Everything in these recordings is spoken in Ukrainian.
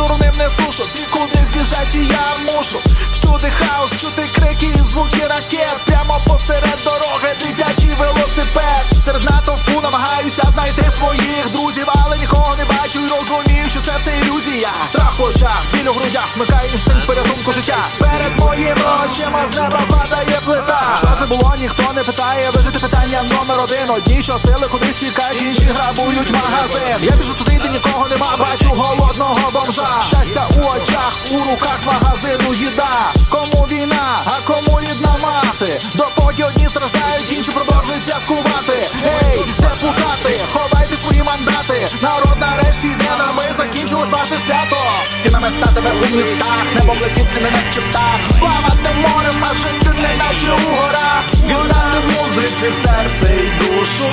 дурним не сушу, всі кудись біжать і я мушу. Всюди хаос, чути крики і звуки ракет. Прямо посеред дороги, дитячий велосипед. Серед натовпу намагаюся знайти своїх друзів, але нікого не бачу і розумію, що це все ілюзія. Страх в очах, біль у грудях, вмикаю інстинкт порятунку життя. Перед моїми очима з неба падає плита. Було, ніхто не питає. Вижити питання номер один. Одні що сили кудись тікають, інші грабують магазин. Я біжу туди, де нікого нема, бачу голодного бомжа. Щастя у очах, у руках з магазину їда. Кому війна, а кому рідна мати? Допоки одні страждають, інші продовжують святкувати. Ей, депутати, ховайте свої мандати. Народ нарешті йде на ми закінчилось ваше свято. Стінами статиме у містах, небом летіти не наче птах. Плавати морем, а жити не наче у горах. Віддати музиці серце і душу.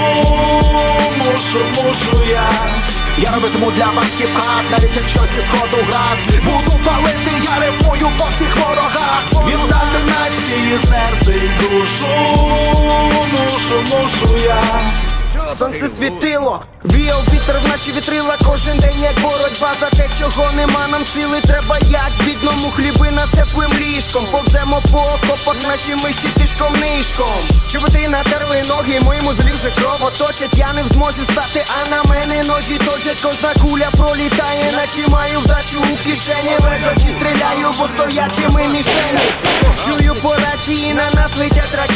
Мушу, мушу я. Я робитиму для вас хіп-хап, навіть якщо зі сходу град Буду палити, я рифмую по всіх ворогах Віддати нації серце і душу Мушу, мушу я Сонце світило, віяв вітер в наші вітрила Кожен день як боротьба за те, чого нема нам сили Треба як бідному хлібина з теплим ліжком Повземо по окопах, наші миші тишком нишком. Чоботи натерли ноги, моєму злі вже кров оточать Я не в змозі стати, а на мене ножі точать. Кожна куля пролітає, наче маю вдачу у кишені. Лежачи стріляю, бо стоячими мішені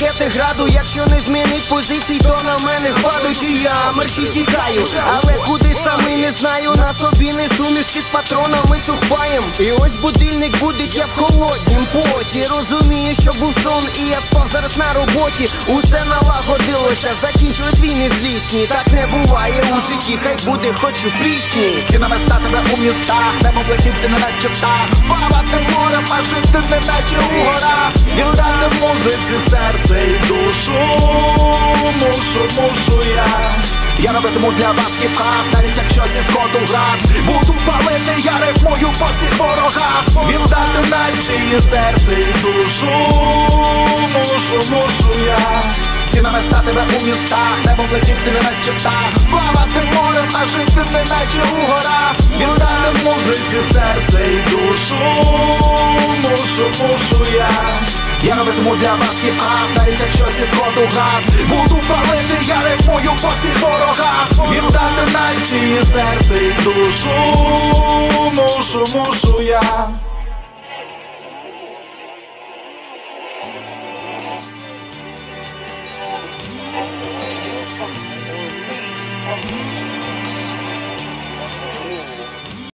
ракети граду Якщо не змінить позицій, то на мене впадуть і я мерші тікаю. Але куди самий не знаю, на собі не сумішки з патронами сухпаєм. І ось будильник будить, я в холоднім поті. Розумію, що був сон, і я спав зараз на роботі. Усе налагодилося, закінчились війни злісні. Так не буває у житті, хай буде хоч у пісні. Стінами статиме у містах, небом летіти не наче птах Плавати морем, а жити не наче у горах музиці серце і душу? Мушу, мушу я. Я робитиму для вас хіп-хап, навіть якщо зі сходу град. Буду палити, я рифмую по всіх ворогах. Віддати нації серце і душу. Мушу, мушу я. Стінами статиме у містах, небом летіти не наче птах Плавати морем, а жити не наче у горах. Віддати музиці серце і душу. Мушу, мушу я я робитиму для вас хіп-хап, навіть якщо зі сходу гад Буду палити, я рифмую по всіх ворогах. Віддати нації серце і душу. Мушу, мушу я